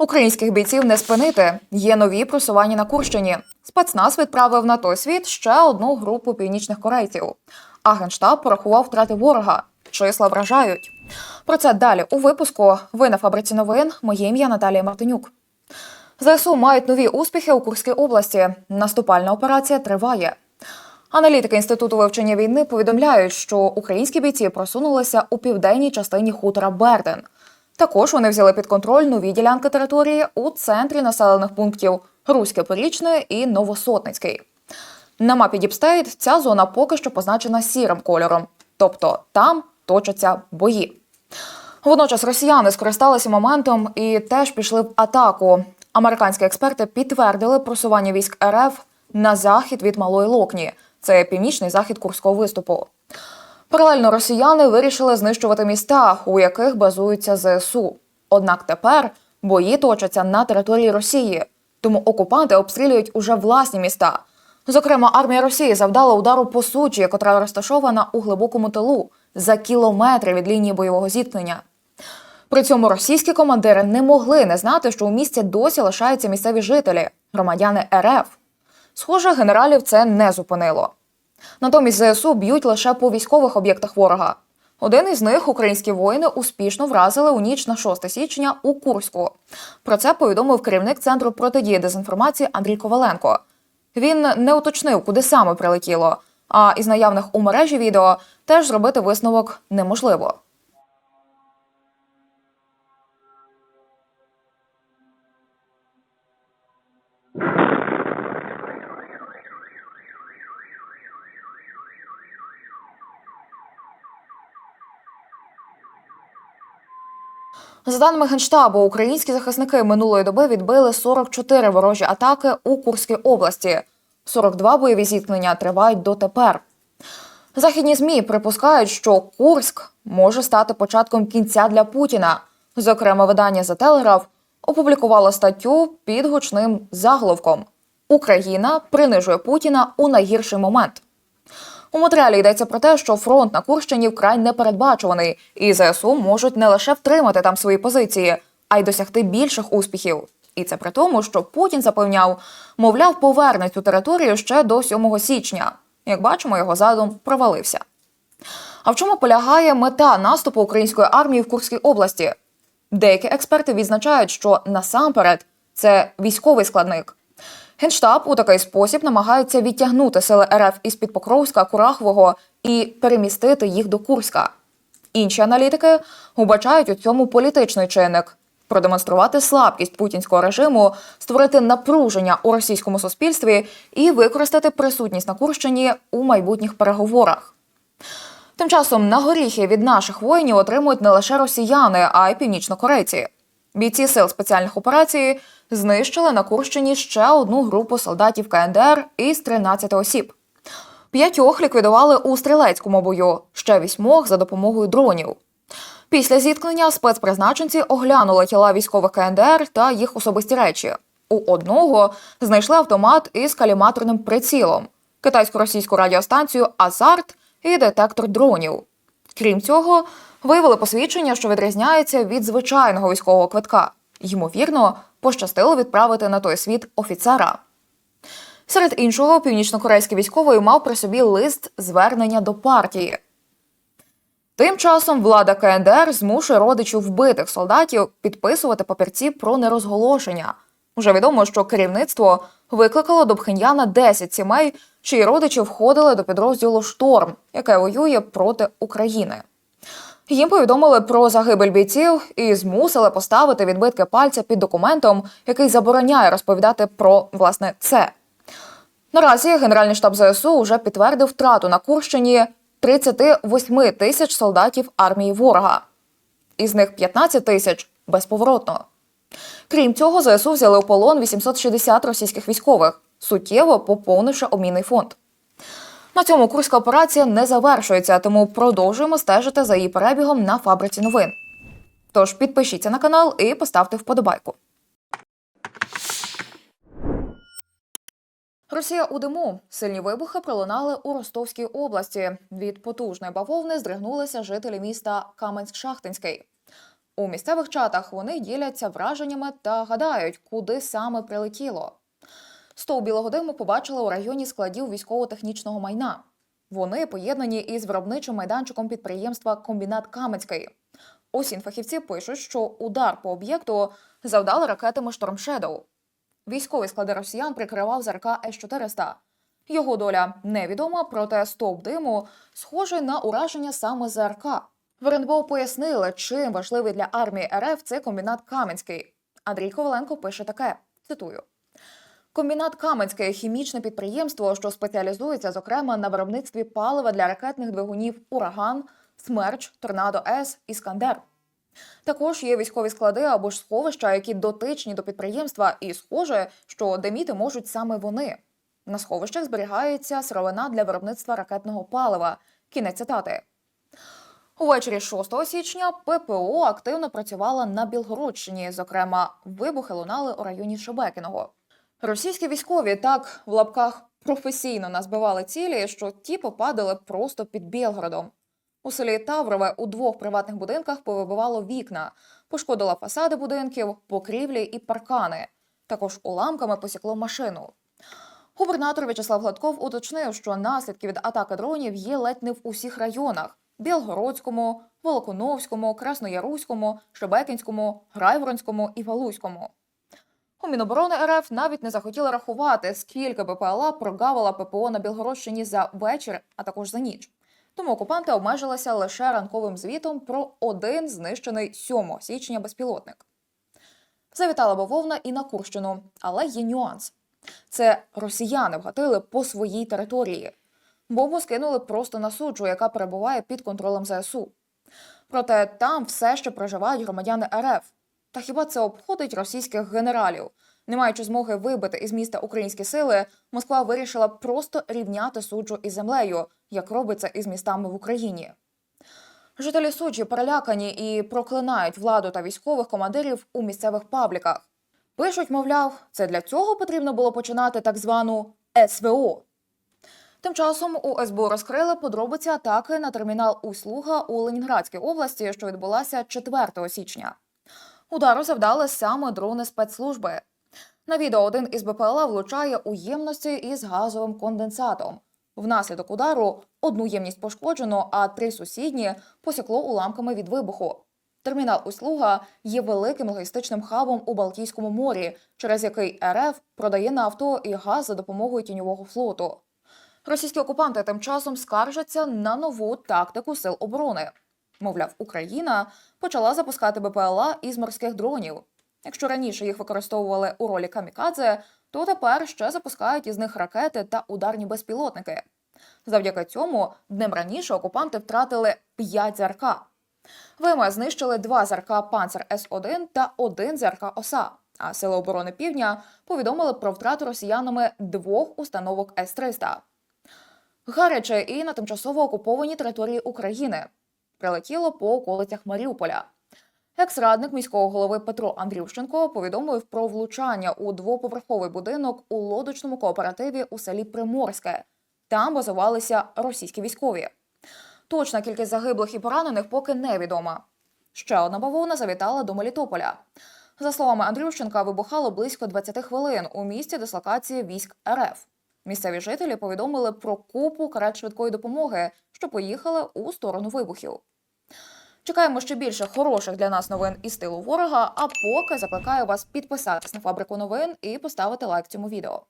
Українських бійців не спинити. Є нові просування на Курщині. Спецназ відправив на той світ ще одну групу північних корейців. А генштаб порахував втрати ворога. Числа вражають. Про це далі у випуску. Ви на фабриці новин. Моє ім'я Наталія Мартинюк. ЗСУ мають нові успіхи у Курській області. Наступальна операція триває. Аналітики інституту вивчення війни повідомляють, що українські бійці просунулися у південній частині хутора Берден. Також вони взяли під контроль нові ділянки території у центрі населених пунктів Руське Порічне і Новосотницький. На мапі Діпстейт ця зона поки що позначена сірим кольором, тобто там точаться бої. Водночас росіяни скористалися моментом і теж пішли в атаку. Американські експерти підтвердили просування військ РФ на захід від Малої Локні. Це північний захід Курського виступу. Паралельно росіяни вирішили знищувати міста, у яких базуються ЗСУ. Однак тепер бої точаться на території Росії, тому окупанти обстрілюють уже власні міста. Зокрема, армія Росії завдала удару по Сучі, котра розташована у глибокому тилу за кілометри від лінії бойового зіткнення. При цьому російські командири не могли не знати, що у місті досі лишаються місцеві жителі, громадяни РФ. Схоже, генералів це не зупинило. Натомість ЗСУ б'ють лише по військових об'єктах ворога. Один із них українські воїни успішно вразили у ніч на 6 січня у Курську. Про це повідомив керівник центру протидії дезінформації Андрій Коваленко. Він не уточнив, куди саме прилетіло. А із наявних у мережі відео теж зробити висновок неможливо. За даними Генштабу, українські захисники минулої доби відбили 44 ворожі атаки у Курській області. 42 бойові зіткнення тривають дотепер. Західні ЗМІ припускають, що Курськ може стати початком кінця для Путіна. Зокрема, видання «За Телеграф» опублікувало статтю під гучним заголовком Україна принижує Путіна у найгірший момент. У матеріалі йдеться про те, що фронт на Курщині вкрай непередбачуваний, і ЗСУ можуть не лише втримати там свої позиції, а й досягти більших успіхів. І це при тому, що Путін запевняв, мовляв, поверне цю територію ще до 7 січня. Як бачимо, його задум провалився. А в чому полягає мета наступу української армії в Курській області? Деякі експерти відзначають, що насамперед це військовий складник. Генштаб у такий спосіб намагається відтягнути сили РФ із під Покровська, Курахового і перемістити їх до Курська. Інші аналітики вбачають у цьому політичний чинник продемонструвати слабкість путінського режиму, створити напруження у російському суспільстві і використати присутність на Курщині у майбутніх переговорах. Тим часом на горіхи від наших воїнів отримують не лише росіяни, а й північнокорейці. Бійці сил спеціальних операцій знищили на Курщині ще одну групу солдатів КНДР із 13 осіб. П'ятьох ліквідували у стрілецькому бою, ще вісьмох за допомогою дронів. Після зіткнення спецпризначенці оглянули тіла військових КНДР та їх особисті речі. У одного знайшли автомат із каліматорним прицілом, китайсько-російську радіостанцію Азарт і детектор дронів. Крім цього, виявили посвідчення, що відрізняється від звичайного військового квитка. Ймовірно, пощастило відправити на той світ офіцера. Серед іншого, північнокорейський військовий мав при собі лист звернення до партії. Тим часом влада КНДР змушує родичів вбитих солдатів підписувати папірці про нерозголошення. Уже відомо, що керівництво викликало до Пхеньяна 10 сімей, чиї родичі входили до підрозділу Шторм, яке воює проти України. Їм повідомили про загибель бійців і змусили поставити відбитки пальця під документом, який забороняє розповідати про власне це. Наразі Генеральний штаб ЗСУ вже підтвердив втрату на Курщині 38 тисяч солдатів армії ворога. Із них 15 тисяч безповоротно. Крім цього, ЗСУ взяли у полон 860 російських військових, суттєво поповнивши обмінний фонд. На цьому курська операція не завершується, тому продовжуємо стежити за її перебігом на фабриці новин. Тож підпишіться на канал і поставте вподобайку. Росія у диму. Сильні вибухи пролунали у Ростовській області. Від потужної бавовни здригнулися жителі міста Каменськ-Шахтинський. У місцевих чатах вони діляться враженнями та гадають, куди саме прилетіло. Стовп білого диму побачили у районі складів військово-технічного майна. Вони поєднані із виробничим майданчиком підприємства Комбінат Каменський. Усі фахівці пишуть, що удар по об'єкту завдали ракетами Шторм Шедоу. Військові склади росіян прикривав ЗРК С-400. Його доля невідома, проте стовп диму схожий на ураження саме ЗРК. В РНБО пояснили, чим важливий для армії РФ цей комбінат Каменський. Андрій Коваленко пише таке: цитую. Комбінат Каменське хімічне підприємство, що спеціалізується, зокрема, на виробництві палива для ракетних двигунів Ураган, Смерч, Торнадо С, Іскандер. Також є військові склади або ж сховища, які дотичні до підприємства, і схоже, що деміти можуть саме вони. На сховищах зберігається сировина для виробництва ракетного палива. Кінець цитати. Увечері 6 січня ППО активно працювала на Білгородщині. Зокрема, вибухи лунали у районі Шебекіного. Російські військові так в лапках професійно назбивали цілі, що ті попадали просто під Білгородом. У селі Таврове у двох приватних будинках повибивало вікна, пошкодило фасади будинків, покрівлі і паркани. Також уламками посікло машину. Губернатор В'ячеслав Гладков уточнив, що наслідки від атаки дронів є ледь не в усіх районах: Білгородському, Волоконовському, Краснояруському, Шебекінському, Грайворонському і Валуському. У Міноборони РФ навіть не захотіли рахувати, скільки БПЛА прогавила ППО на Білгородщині за вечір, а також за ніч. Тому окупанти обмежилися лише ранковим звітом про один знищений 7 січня безпілотник. Завітала бавовна і на Курщину, але є нюанс. Це росіяни вгатили по своїй території. Бомбу скинули просто на суджу, яка перебуває під контролем ЗСУ. Проте там все ще проживають громадяни РФ. Та хіба це обходить російських генералів? Не маючи змоги вибити із міста українські сили, Москва вирішила просто рівняти суджу із землею, як робиться із містами в Україні. Жителі суджі перелякані і проклинають владу та військових командирів у місцевих пабліках. Пишуть, мовляв, це для цього потрібно було починати так звану СВО. Тим часом у СБУ розкрили подробиці атаки на термінал Услуга у Ленінградській області, що відбулася 4 січня. Удару завдали саме дрони спецслужби. На відео один із БПЛА влучає у ємності із газовим конденсатом. Внаслідок удару одну ємність пошкоджено, а три сусідні посікло уламками від вибуху. Термінал Услуга є великим логістичним хабом у Балтійському морі, через який РФ продає нафту і газ за допомогою тіньового флоту. Російські окупанти тим часом скаржаться на нову тактику сил оборони. Мовляв, Україна почала запускати БПЛА із морських дронів. Якщо раніше їх використовували у ролі камікадзе, то тепер ще запускають із них ракети та ударні безпілотники. Завдяки цьому днем раніше окупанти втратили 5 ЗРК. ВМС знищили два ЗРК Панцер С-1 та один ЗРК ОСА. А Сили оборони Півдня повідомили про втрату росіянами двох установок С-300. Гаряче і на тимчасово окупованій території України прилетіло по околицях Маріуполя. Екс-радник міського голови Петро Андрющенко повідомив про влучання у двоповерховий будинок у лодочному кооперативі у селі Приморське. Там базувалися російські військові. Точна кількість загиблих і поранених поки невідома. Ще одна бавовна завітала до Мелітополя. За словами Андрющенка, вибухало близько 20 хвилин у місті дислокації військ РФ. Місцеві жителі повідомили про купу карет швидкої допомоги, що поїхали у сторону вибухів. Чекаємо ще більше хороших для нас новин із тилу ворога. А поки закликаю вас підписатись на фабрику новин і поставити лайк цьому відео.